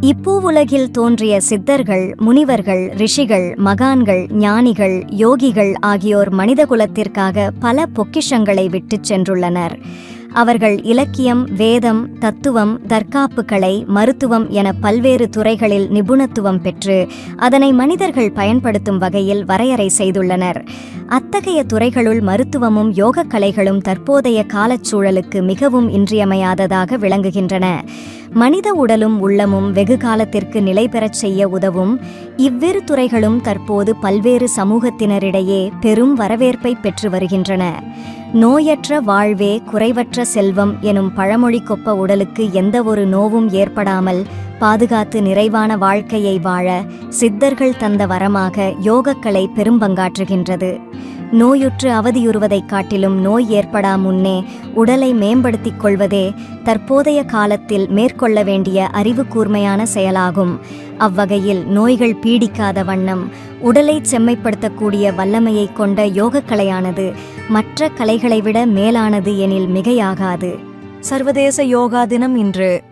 இப்பூவுலகில் தோன்றிய சித்தர்கள் முனிவர்கள் ரிஷிகள் மகான்கள் ஞானிகள் யோகிகள் ஆகியோர் மனிதகுலத்திற்காக பல பொக்கிஷங்களை விட்டுச் சென்றுள்ளனர். அவர்கள் இலக்கியம் வேதம் தத்துவம் தற்காப்பு கலை மருத்துவம் என பல்வேறு துறைகளில் நிபுணத்துவம் பெற்று அதனை மனிதர்கள் பயன்படுத்தும் வகையில் வரையறை செய்துள்ளனர். அத்தகைய துறைகளுள் மருத்துவமும் யோகக் கலைகளும் தற்போதைய காலச்சூழலுக்கு மிகவும் இன்றியமையாததாக விளங்குகின்றன. மனித உடலும் உள்ளமும் வெகு காலத்திற்கு நிலை பெறச் செய்ய உதவும் இவ்விரு துறைகளும் தற்போது பல்வேறு சமூகத்தினரிடையே பெரும் வரவேற்பை பெற்று வருகின்றன. நோயற்ற வாழ்வே குறைவற்ற செல்வம் எனும் பழமொழி கொப்ப உடலுக்கு எந்தவொரு நோவும் ஏற்படாமல் பாதுகாத்து நிறைவான வாழ்க்கையை வாழ சித்தர்கள் தந்த வரமாக யோகக்கலை பெரும்பங்காற்றுகின்றது நோயுற்று அவதியுறுவதைக் காட்டிலும் நோய் ஏற்படா முன்னே உடலை மேம்படுத்திக் கொள்வதே தற்போதைய காலத்தில் மேற்கொள்ள வேண்டிய அறிவு கூர்மையான செயலாகும். அவ்வகையில் நோய்கள் பீடிக்காத வண்ணம் உடலை செம்மைப்படுத்தக்கூடிய வல்லமையைக் கொண்ட யோகக்கலையானது மற்ற கலைகளை விட மேலானது எனில் மிகையாகாது. சர்வதேச யோகா தினம் இன்று.